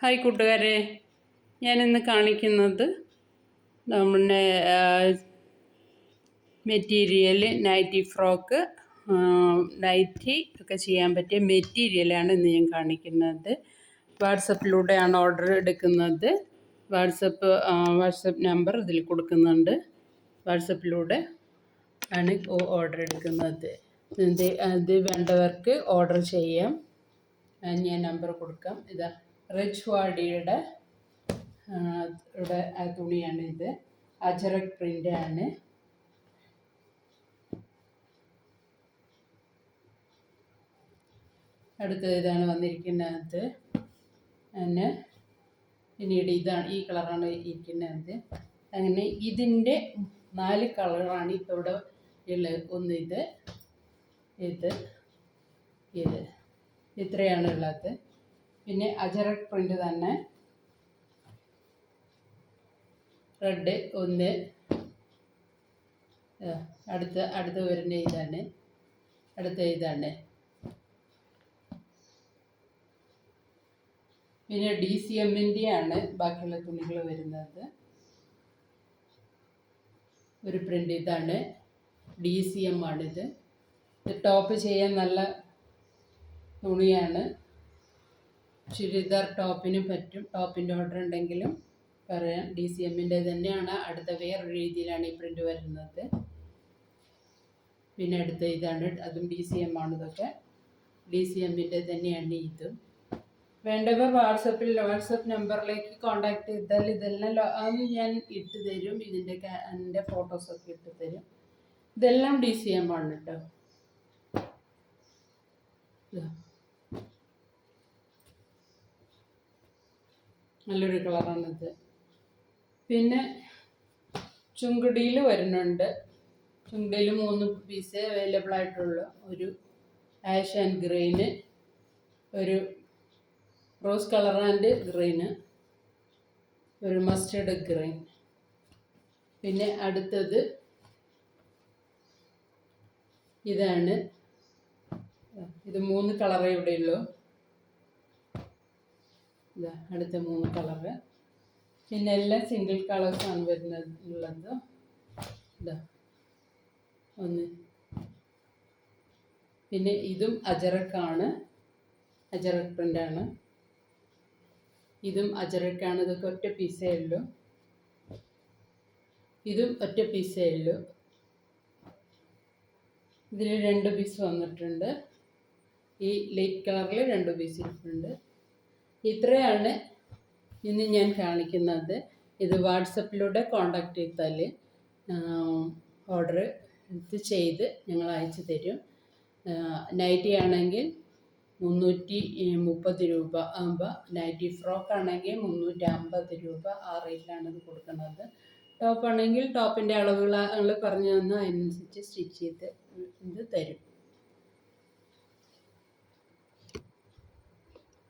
Hi കൂട്ടുകാരെ. ഞാനിന്ന് കാണിക്കുന്നത് നമ്മുടെ മെറ്റീരിയൽ നൈറ്റി ഫ്രോക്ക് നൈറ്റി ഒക്കെ ചെയ്യാൻ പറ്റിയ മെറ്റീരിയലാണ് ഇന്ന് ഞാൻ കാണിക്കുന്നത്. വാട്സപ്പിലൂടെയാണ് ഓർഡർ എടുക്കുന്നത്. വാട്സപ്പ് വാട്സപ്പ് നമ്പർ ഇതിൽ കൊടുക്കുന്നുണ്ട്. വാട്സപ്പിലൂടെ ആണ് ഓർഡർ എടുക്കുന്നത്. ഇത് ഇത് വേണ്ടവർക്ക് ഓർഡർ ചെയ്യാം. ഞാൻ നമ്പർ കൊടുക്കാം. ഇതാ. റിച്ച് വാഡിയുടെ തുണിയാണ് ഇത്. അജറക് പ്രിന്റ് ആണ്. അടുത്ത ഇതാണ് വന്നിരിക്കുന്നത്. പിന്നെ പിന്നീട് ഇതാണ് ഈ കളറാണ് ഇരിക്കുന്നത്. അങ്ങനെ ഇതിന്റെ നാല് കളറാണ് ഇപ്പോൾ ഇവിടെ ഉള്ളത് ഒന്ന് ഇത് ഇത് ഇത്. ഇത്രയാണ് ഉള്ളത്. പിന്നെ അജറക് പ്രിന്റ് തന്നെ. റെഡ് ഒന്ന്. അടുത്ത അടുത്ത വരുന്ന ഇതാണ്. അടുത്ത ഇതാണ്. പിന്നെ ഡി സി എമ്മിന്റെ ആണ് ബാക്കിയുള്ള തുണികൾ വരുന്നത്. ഒരു പ്രിന്റ് ഇതാണ്. ഡി സി എം ആണിത്. ടോപ്പ് ചെയ്യാൻ നല്ല തുണിയാണ്. ചുരിദാർ ടോപ്പിന് പറ്റും. ടോപ്പിന്റെ ഓർഡർ ഉണ്ടെങ്കിലും പറയാം. ഡി സി എമ്മിന്റെ തന്നെയാണ്. അടുത്ത വേറൊരു രീതിയിലാണ് ഈ പ്രിന്റ് വരുന്നത്. പിന്നെ അടുത്ത ഇതാണ്. അതും ഡി സി എം ആണ് ഇതൊക്കെ. ഡി സി എമ്മിന്റെ തന്നെയാണ് ഇതും. വേണ്ടവർ വാട്സപ്പിൽ വാട്സപ്പ് നമ്പറിലേക്ക് കോണ്ടാക്ട് ചെയ്താൽ ഇതെല്ലാം ഞാൻ ഇട്ട് തരും. ഇതിന്റെ എന്റെ ഫോട്ടോസൊക്കെ ഇട്ട് തരും. ഇതെല്ലാം ഡി സി എം ആണ് കേട്ടോ. നല്ലൊരു കളറാണിത്. പിന്നെ ചുങ്കുടിയിൽ വരുന്നുണ്ട്. ചുങ്കുടിയിൽ മൂന്ന് പീസ് അവൈലബിൾ ആയിട്ടുള്ളൂ. ഒരു ആഷ് ആൻഡ് ഗ്രീന് ഒരു റോസ് കളർ ആൻഡ് ഗ്രീന് ഒരു മസ്റ്റേഡ് ഗ്രീൻ പിന്നെ അടുത്തത് ഇതാണ്. ഇത് മൂന്ന് കളറേ ഇവിടെയുള്ളൂ. ഇതാ അടുത്ത മൂന്ന് കളറ് പിന്നെ എല്ലാം സിംഗിൾ കളേഴ്സാണ് വരുന്നത് ഉള്ളത്. ഇതാ ഒന്ന്. പിന്നെ ഇതും അജറക്കാണ്. അജറക് പ്രിന്റാണ് ഇതും അജറക്കാണ്. ഇതൊക്കെ ഒറ്റ പീസേ ഉള്ളൂ. ഇതും ഒറ്റ പീസേ ഉള്ളൂ. ഇതിൽ രണ്ട് പീസ് വന്നിട്ടുണ്ട്. ഈ ലൈറ്റ് കളറിൽ രണ്ട് പീസ് ഇരിപ്പുണ്ട്. ഇത്രയാണ് ഇന്ന് ഞാൻ കാണിക്കുന്നത്. ഇത് വാട്സപ്പിലൂടെ കോണ്ടാക്ട് ചെയ്താൽ ഓർഡർ ഇത് ചെയ്ത് ഞങ്ങൾ അയച്ചു തരും. നൈറ്റി ആണെങ്കിൽ മുന്നൂറ്റി മുപ്പത് രൂപ ആകുമ്പോൾ നൈറ്റി ഫ്രോക്ക് ആണെങ്കിൽ മുന്നൂറ്റി അമ്പത് രൂപ ആ റേറ്റിലാണ് ഇത് കൊടുക്കുന്നത്. ടോപ്പ് ആണെങ്കിൽ ടോപ്പിന്റെ അളവുകൾ പറഞ്ഞു തന്നാൽ അതിനനുസരിച്ച് സ്റ്റിച്ച് ചെയ്ത് ഇത് തരും.